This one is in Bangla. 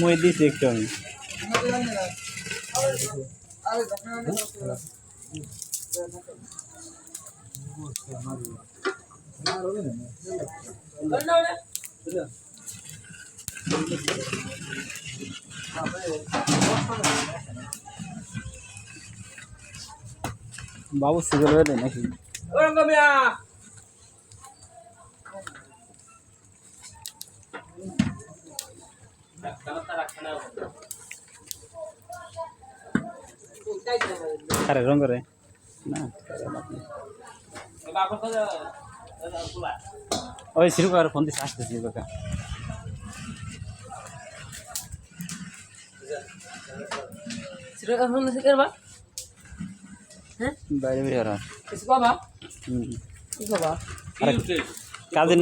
মই দিছি একটু আমি বাবু সিগল হয়ে নাকি? আরে রঙ করে। না। ওই শুরু কর। ফোন দিছে আসতেছি কাকা বাইরে বেরিয়ে আরে কাজের